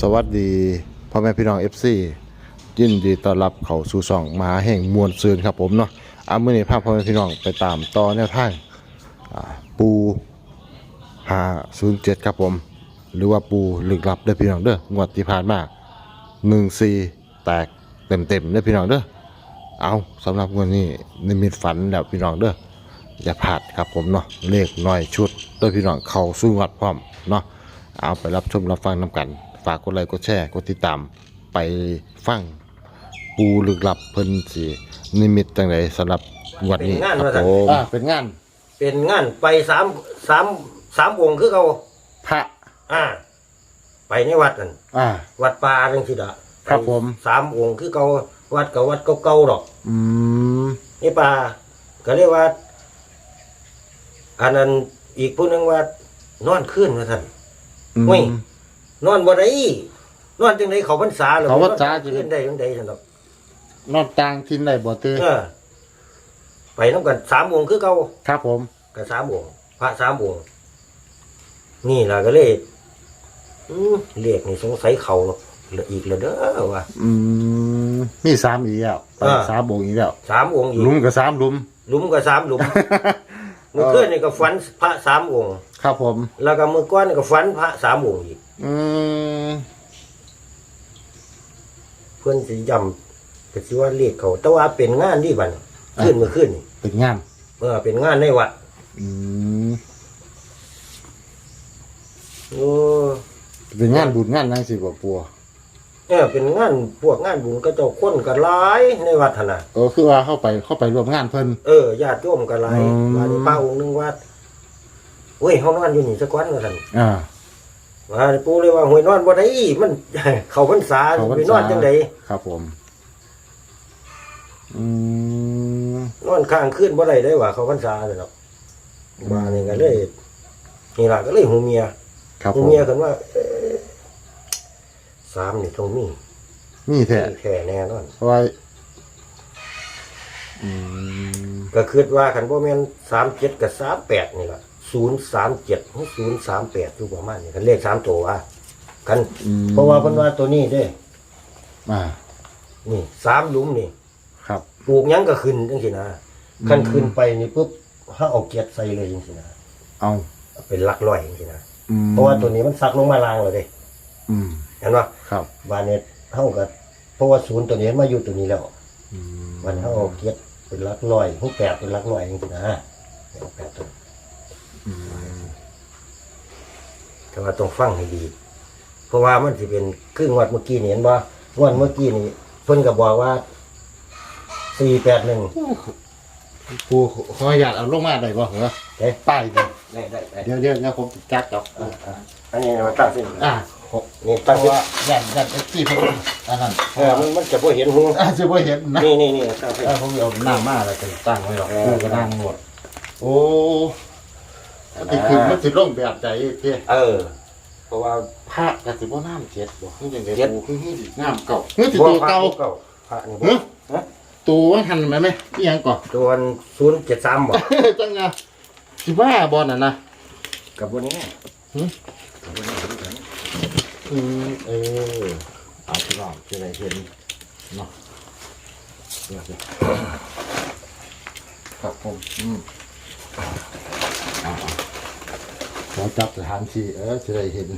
สวัสดีพ่อแม่พี่น้อง FC ยินดีต้อนรับเข้าสู่ช่องมหาแห่งมวลซืนครับผมเนาะเอามื้อนี้พาพ่อแม่พี่น้องไปตามต่อแนวทางอ่าปู507ครับผม หรือว่าปูลึกลับเด้อพี่น้องเด้องวดที่ผ่านมา14แตกเต็มๆเด้อพี่น้องเด้อเอาสำหรับงวดนี้นิมิตฝันแล้วพี่น้องเด้ออย่าพลาดครับผมเนาะเลขน้อยชุดเด้อพี่น้องเข้าสู้งวดพร้อมเนาะเอาไปรับชมรับฟังน้ำกัน ฝากกดไลค์กดแชร์กดติดตามไปฟังปูลึกลับเพิ่นสินิมิตจังไดสำหรับงวันนี้เป็นงานครับว่าซั่นผมอ่าเป็นงานเป็นงานไปสามสามสามองค์คือเขาพระ อ่า ไปในวัดนั่นอ่า วัดป่าจังสิดะครับผม สามองค์คือเขาวัดกับวัดเก่าๆหรอกอืมนี่ป่าก็เรียกว่าอันนั้นอีกผู้หนึงว่านอนขึ้นว่าท่าน อืมเฮ้ย นอนบ่ได้นอนจังไดเขาพรรษาหรอเขาพรรษาขึ้นได้จังไดซั่นดอกนอนต่างทินได้บ่ตื้อเออไปนํกันสามองค์คือเขาครับผม กับสามองค์พระสามองค์นี่ล่ะก็เลยอืมเรียกนี่สงสัยเขาเหลืออีกแล้วเด้อว่ะ อืมมีสามอีกแล้วไปอ่า สามโบงอีกแล้วสามองค์อีกหลุมกับสามหลุม หลุมก็สามหลุมเมื่อคืนนี่ก็ฝันพระสามองค์ ครับผม แล้วก็เมื่อก่อนนี่ก็ฝันพระสามองค์อีก อืมเพื่อนสิย้ำก็สิว่าเรียกเขา แต่ว่าเป็นงานที่บัดนขึ้นเมื่อคืนนี่เป็นงานเออเป็นงานในวัดอืมโอ้เป็นงานบุญงานนั่งสิบ่ปัวเออเป็นงานพวกงานบุญก็เจ้าคนก็หลายในวัดหั่นน่ะ เออคือว่าเข้าไปเข้าไปร่วมงานเพิ่น เออญาติโยมก็หลายอืม ว่านี่ป้าองค์หนึงว่าเว้ยเฮานอนอยู่นี่สักวันว่าซั่นอ่า ว่าปู่เลยว่าหวยนอนบ่ได้มัน เข้าพรรษาเข้าพรรษาไปนอนจังไดครับผม อืม นอนข้างคืนบ่ได้ได้ว่าเข้าพรรษาซั่นเนาะว่านี่ก็เลยนี่ล่ะก็เลยหูเมียครับหูผมเมียกันว่าเอ๊ะสามนี่ต้องมีมีแท้มีแท้แน่นอน เพราะว่าอืมก็คิดว่าคันบ่แม่น37กับ38นี่ล่ะ 037หรือ038อยู่ประมาณนี้คันเลขสามตัวว่าคันอืม เพราะว่าเพิ่นว่าตัวนี้เด้ อ่า นี่สามหลุมนี่ครับ ปลูกหยังก็ขึ้นจังซี่นะคันขึ้นไปนี่ปุ๊บเฮาเอาเกียรติใส่เลยจังซี่นะเอาเป็นหลักร้อยจังซี่นะอืมเพราะว่าตัวนี้มันซักลงมาล่างแล้วเด้อืม เห็นป่ะครับ บานนี้เฮาก็เพราะว่าศูนย์ตัวนี้มาอยู่ตัวนี้แล้วอืมมันเฮาเอาเกียรติเป็นหลักร้อยผู้แปดเป็นหลักร้อยจังซี่นะเอาแปดตัว แต่ว่าต้องฟังให้ดี เพราะว่ามันสิเป็นครึ่งวัดเมื่อกี้นี่เห็นบ่งวดเมื่อกี้นี่เพิ่นก็บอกว่า481ปูขออนุญาตเอาลงมาได้บ่เหรอเอ๊ะป้ายเดียวได้ได้ได้เดี๋ยวเดี๋ยวเดี๋ยวผมจักกับอ่าอ่าอันนี้มาตั้งเส้นอ่านี่เพตั้งราะเส้นว่ายันยันเอ็กซี่เพิ่นอันนั้นเออมันมันจะบ่เห็นหูอ่าสิบ่เห็นนะนี่นี่นี่ตั้งเส้นเออผมเอาหน้ามาแล้วก็ตั้งไว้หรอกเออปูก็นั่งหมดโอ้ อันนี้คือมันสิลงแบบใจเด้เออ เพราะว่าพระก็สิบ่น้ำเจ็ดบ่คือจังได๋เจ็ดปูคือสิน้ำเก่าคือสิตัวเก่าเก่าพระนี่เฮ้ยฮะ ตัวมันหันไหมไหมอีหยังก่อน ตัวศูนย์เจ็ดสามบ่ จังไงสิว่าบอลน่ะนะ กับบนนี้หืมกับบนนี้เหมือนกันอืมเออเอาพี่น้องจะได้เห็นเนาะเดี๋ยวสิครับผมอืมเอาๆ ขอจับสถานที่เออจะได้เห็น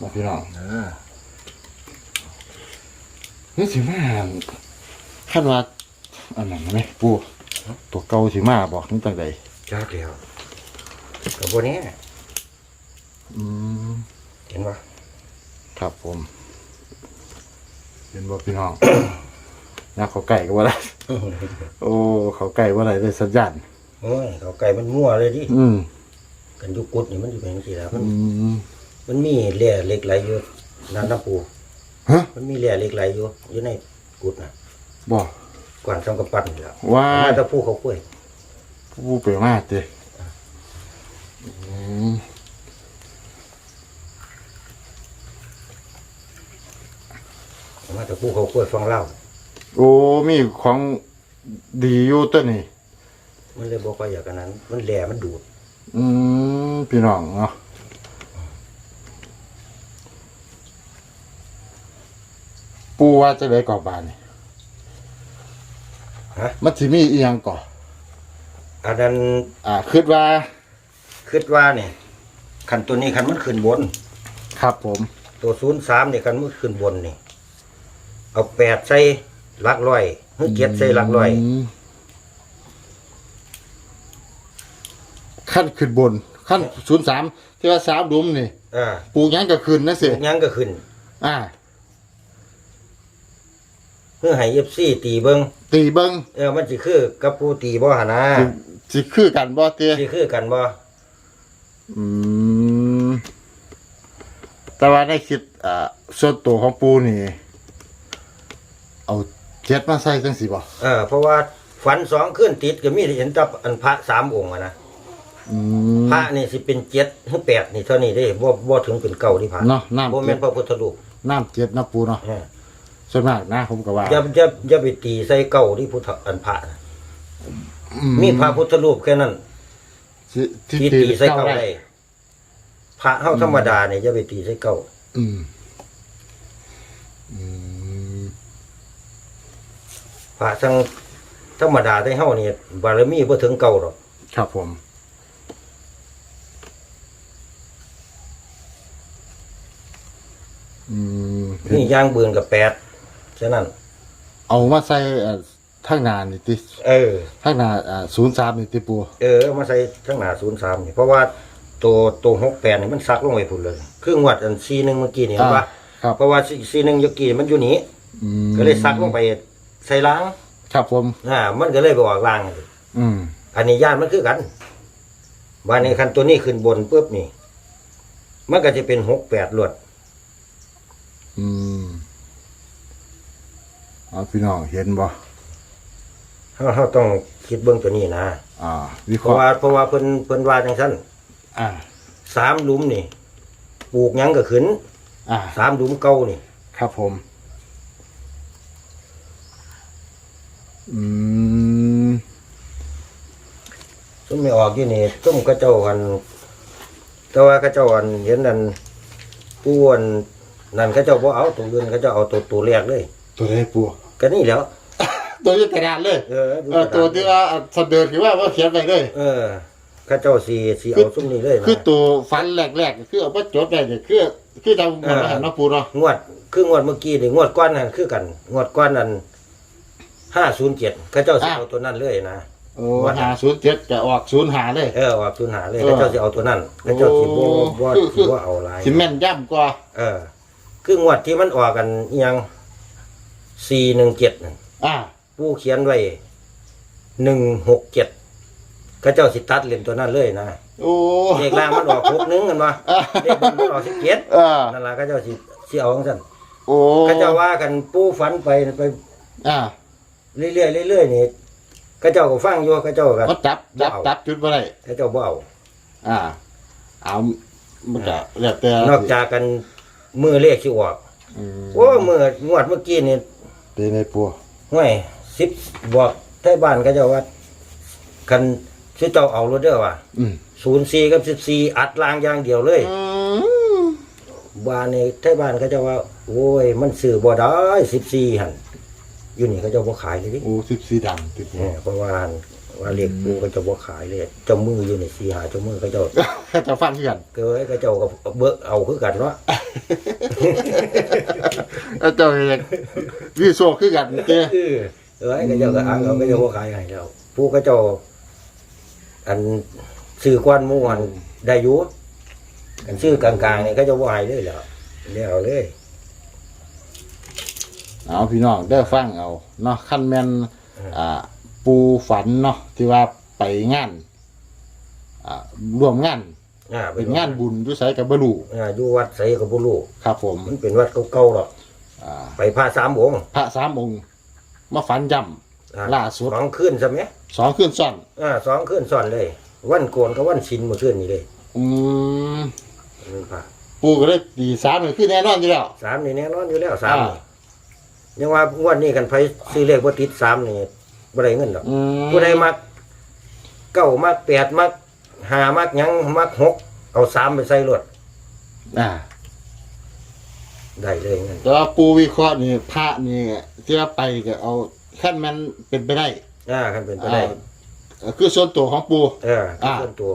มาพี่น้องเออนี่สิมาคาดว่าอันนั้นไหมปูตัวเก่าสิมาบอกนี่ตั้งใดจ้าเดียวกับบนนี้อืมเห็นปะครับผมเป็นบ่พี่น้องนักเขาไก่ก็ว่าได้โอ้เขาไก่ว่าได้ได้สัญญาณโอ้ยเขาไก่มันมั่วเลยดิอืม กันอยุกุดนี่มันอยู่เป็นจังซี่แล้วมัน อืม มันมีแร่เหล็กไหลอยู่น้ำน้ำปูฮะ มันมีแร่เหล็กไหลอยู่อยู่ในกุดน่ะบ่ก่อนช่องกระปั้นนี่แหล้วว่ามาแตะผู้เขากล้วยผู้เปรียวมากเจ้อืมมาแตะผู้เขากล้วยฟังเล่าโอ้มีของดีอยู่ตัวนี้มันเลยบอกว่าอย่างนั้น มันแหล่มันดูดอืม พี่น้องเนาะปูว่าจะได้ก่อบานนี่ฮะมันสิมีอีหยังก่ออันนั้นอ่าคิดว่าคิดว่าเนี่ยคันตัวนี้คันมันขึ้นบน ครับผม ตัวศูนย์สามเนี่ยคันมันขึ้นบนนี่เอาแปดใส่หลักร้อยหรือเจ็ดใส่หลักร้อยมขั้นขึ้นบน ขั้นศูนย์สามที่ว่าสามดุมนี่อ่าปูหยังก็ขึ้นนะสิพวกยังก็ขึ้นอ่า เพื่อให้เอฟซีตีเบิงตีเบิงเออมันสิคือกับปูตีบ่หนนะสิสิคือกันบ่เตี้ยสิคือกันบ่อืมแต่ว่าได้คิดอ่าส่วนตัวของปูนี่ เอาเจ็ดมาใส่จังสิบ่เออเพราะว่าฝันสองขึ้นติดก็มีที่เห็นกับอันพระสามองค์อะนะ อืม พระนี่สิเป็นเจ็ดหรือแปดนี่เท่านี้ได้บ่บ่ถึงเป็นเก้าที่ผ่านเนาะน้ำ บ่แม่นพระพุทธรูปน้ำเจ็ดนะปูเนาะเออส่วนมากนะผมก็ว่าอย่าอย่าอย่าไปตีใส่เก้าที่พุทธอันพระนะอืมีพระพุทธรูปแค่นั้นที่ที่ที่ตีตีใส่เก้าเก้าได้ได้พระเฮาธรรมดาเนี่ยอย่าไปตีใส่เก้าอืมอืมพระทั้งธรรมดาได้เฮานี่บารมีบ่ถึงเก้าหรอกครับผม นี่ย่างเบือนกับแปดฉะนั้น เอามาใส่เอ่อทางหนานี่ติเออ ทางหนาอ่าศูนย์สามนี่ติปูเออเอามาใส่ทั้งหน้า03นี่เพราะว่าตัวตัว68นี่มันซักลงไปพุ่นเลยคืองวดอัน41เมื่อกี้นี่เห็นปะครับเพราะว่า41เมื่อกี้มันอยู่นี่อืมก็เลยซักลงไปใส่ล้างครับผม อ่ามันก็เลยไปออกล้างเลยอืมอันนี้ย่านมันคือกันวันนี้คันตัวนี้ขึ้นบนปุ๊บนี่ มันก็จะเป็น68ลวด อืมเอาพี่น้องเห็นบ่เฮาเฮาต้องคิดเบื้องตัวนี้นะอ่าวิเพเคราะราะห์ว่าเพราะว่าเพิ่นเพิ่นว่าจังซั่นอ่า สามหลุมนี่ปลูกหยังก็ขึ้นอ่า สามหลุมเก่านี่ครับผม อืม ซุมไม่ออกอยู่นี่ซุมกระเจ้าอันแต่ว่ากระเจ้าอันเห็นนั่นผู้อัน นั่นกระเจ้าบ่เอาตัวอื่นกระเจ้าเอาตัวตัวแรกเลย ตัวได้ปูก็นี่แหล้ว ตัวนี้กระดาษเลยเออดูเออตัวที่ว่าสะเดินคือว่าว่าเขียนไปเลย เออกระเจ้าสีสีเอาซุมนี้เลยนะ คือตัวฟันแรกๆคือเอาไปจดได้เนี่ยคือคือเราเหมือนเราเห็นเนาะปูเนาะงวดคืองวดเมื่อกี้นี่งวดก้อนนั่นคือกัน งวดก้อนนั้นห้าศูนย์เจ็ดกระเจ้าสิเอาตัวนั้นเลยนะ โอ้หาศูนย์เจ็ดจะออกศูนย์หาเลย เออเอาตัวหาเลยเออกระเจ้าสิเอาตัวนั้นกระเจ้าสิบ่โอ้บ่คือคือบ่เอาหลายสิแม่นย่ำกว่าเออ คืองวดที่มันออกกันอิหยังสี่หนึ่งเจ็ดอ่าผู้เขียนไว้หนึ่งหกเจ็ดกระเจ้าสิตัดเล่นตัวนั้นเลยนะโอ้เลขล่างมันออกหกหนึงกันมาอ่าเลขบนมันออกสิบเจ็ดอ่านั่นล่ะกระเจ้าสิสิเอาจังซั่นโอ้กระเจ้าว่ากันผู้ฝันไปไปอ่าเรื่อยๆเรื่อยๆนี่กระเจ้าก็ฟังอยู่กระเจ้าก็มันจับจับเอาจับจุดมาได้กระเจ้าบ่เอาอ่าเอามันจะแล้วแต่นอกจากกัน มือเลขสิออกอืมโอ้มืองวดเมื่อกี้นี่เป็นในปัวห้วยสิบบอกไทบ้านก็เจ้าว่าคันชื่อเจ้าเอารถเด้อว่ะอืมศูนย์สี่กับสิบสี่อัดลางอย่างเดียวเลยอืมบ้านในไทบ้านก็เจ้าว่า โอ้ย มันซื้อบ่ได้สิบสี่หันอยู่นี่ก็เจ้าบ่ขายเลยดิโอ้สิบสี่ดังติดเนี่ยเพราะว่าหั่น ว่าเรียกปูก็เจ้าบ่ขายเลยเจ้ามืออยู่ในสี่หาเจ้ามือก็เจ้าข้าจะฟังที่กันเกยก็เจ้าก็เบิกเอาคือกันเนาะแล้วเจ้าเองวิโซคือกันเจ้เออเอ้ยก็เจ้าก็อ้างเอาก็เจ้าบ่ขายให้เจ้าผู้ก็เจ้าอันซื้อกวนหมู่หันได้อยู่อันซื้อกลางๆนี่ก็จะบ่ให้เลยแหล้วแล้วเลยเอาพี่น้องได้ฟังเอาเนาะขั้นแม่นอ่า ปูฝันเนาะที่ว่าไปงานอ่าร่วมงานอ่าเป็นงานบุญด้วยไสกับบรูอ่าอยู่วัดไสก็บ่รู้ครับผมมันเป็นวัดเก่าๆหรอกอ่าไปพระสามองค์พระสามองค์มาฝันย่อ่าำล่าสุดสองคืนใช่ไหมสองขึ้นซ่อน อ่าสองคืนซ้อนเลย วันโกนกับวันชินเมื่อคืนนี้เลยอืมมันพระปูก็เลยตีสามเลยคือแน่นอนอยู่แล้ว สามนี่แน่นอนอยู่แล้วสามอ่านี่ยังว่างวดนี้กันไปซื้อเลขบ่ติดสามนี่ บ่ได้เงินหรอกอืมผู้ใดมักเก้ามักแปดมักห้ามักหยังมักหกเอาสามไปใส่รถอ่าได้เลยงั้นแต่ว่าปูวิเคราะห์นี่พระนี่ที่ว่าไปก็เอาขั้นมันเป็นไปได้อ่าคันเป็นไปได้อ่าคือส่วนตัวของปู เอออ่า ส่วนตัว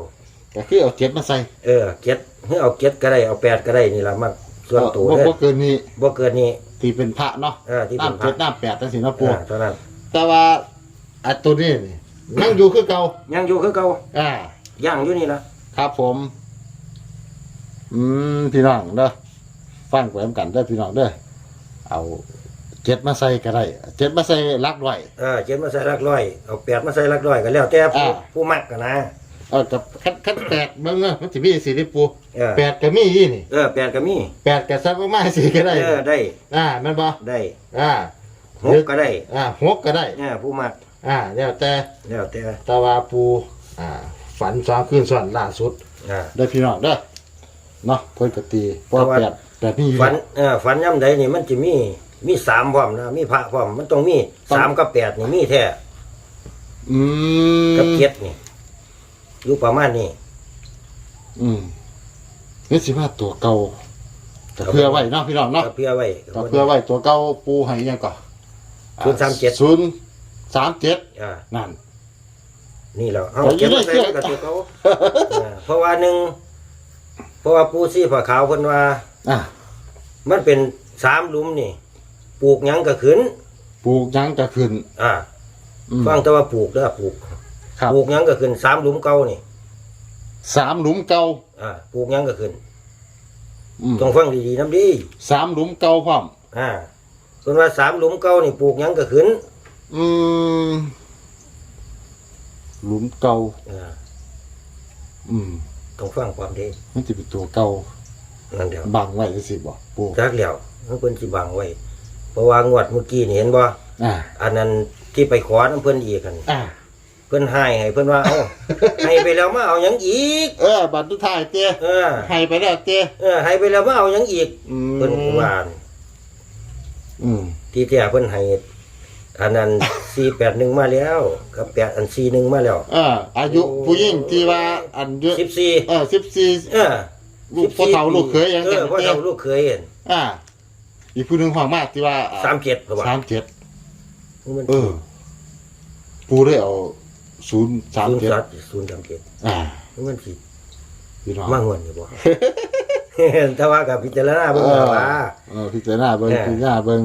ก็คือเอาเจ็ดมาใส่เออเก็ดเฮ้เอาเก็ดก็ได้เอาแปดก็ได้นี่ละมักส่วนตัวบ่เด้บ่อเกินนี้บ่เกินนี้ ที่เป็นพระเนาะเออที่เป็นน้ำพระ เจ็ดน้ำแปดตั้งสี่นาะปู อ่าเท่านั้นแต่ว่า อันตัวนี้นี่ยังอยู่คือเก่ายังอยู่คือเก่าอ่าย่างอยู่นี่ละครับผม อืมพี่น้องเด้อฟังไปนำกันเด้อพี่น้องเด้อเอาเจ็ดมาใส่ก็ได้เจ็ดมาใส่ลักไว้ เออเจ็ดมาใส่หลักร้อยเอาแปดมาใส่หลักร้อยก็แล้วแต่ผู้อ่า ผู้มักกันนะเออกับคัดคัดแปดเบิ่งเนาะมันสิมีสี่ที่ปูเออแปดก็มีอีนี่เออแปดก็มีแปดก็ซับมาสี่ก็ได้เออได้อ่าแม่นบ่ได้อ่าหกก็ได้อ่าหกก็ได้ เนี่ยผู้มัก อ่าแล้วแต่แล้วแต่แตะวาปูอ่า ฝันสองคืนซ้อนล่าสุดอ่า ได้อพี่น้องเด้อเนาะเพิ่นก็ตีเพราะแต่ว่า แปดแปดนี่อยู่ฝันเออฝันย่ำใดนี่มันจะมีมีสามพร้อมนะมีพระพร้อมมันต้องมีสามกับแปดนี่มีแท้อืมกับเจ็ดนี่อยู่ประมาณนี้อืมนี่สิว่าตัวเก่าแต่เพื่อไว้เนาะพี่น้องเนาะก็เพื่อไว้ก็เพื่อไว้ตัวเก่าปูให้ยังก่อนศูนย์สามเจ็ดศูนย์ สามเจ็ดอ่านั่น นี่เราเอาเอาเก็บมาอยู่ใส่ในกับตัวเขาเออเพราะว่าหนึ่งเพราะว่าปูซี่ผ้าขาวเพิ่นว่า อะมันเป็นสามหลุมนี่ ปลูกหยังก็ขึ้น ปลูกหยังก็ขึ้นอ่า อืมฟังแต่ว่าปลูกเด้อปลูก ครับปลูกหยังก็ขึ้นสามหลุมเก่านี่ สามหลุมเก่าอ่า ปลูกหยังก็ขึ้นอืมต้องฟังดีๆน้ำดี สามหลุมเก่าพร้อมอ่าเพิ่นว่าสามหลุมเก่านี่ปลูกหยังก็ขึ้น อืมหลุมเก่าอ่าอืมต้องฟังความดีมันจะเป็นตัวเก่านั่นเดียวบังไว้สิบ่ปูจักแล้วมันเพิ่นสิบังไว้ เพราะว่างวดเมื่อกี้นี่เห็นบ่อ่า อันนั้นที่ไปขอน้ำเพิ่นอีกกันอ่า เพิ่นให้ให้เพิ่นว่าเอ้า ให้ไปแล้วมาเอาหยังอีก เออ บัตรทุกท้ายเตี้ยเออ ให้ไปแล้วเตี้ยเออ ให้ไปแล้วมาเอาหยังอีก อืมเพิ่นว่าอืมที่แท้เพิ่นให้ อันนั้น481มาแล้วกับ8อัน41มาแล้ว เอออายุผู้หญิงที่ว่าอันเยอะ14เออสิบสี่เออลูกพ่อเฒ่าลูกเขยยังเอกันอพ่อเตี้ยเฒ่าลูกเขยเห็นอ่า อีกผู้หนึ่งของมากที่ว่า37ก็ว่าสามเจ็ดมันเออปูได้เอาศูนย์สามเจ็ด037อ่ามันสิพี่น้องมางวนอยู่บ่แต่ว่ากับพิจารณาเบิ่งเออว่าเออพิจารณาเบิ้งเออพิจารณาเบิ้ง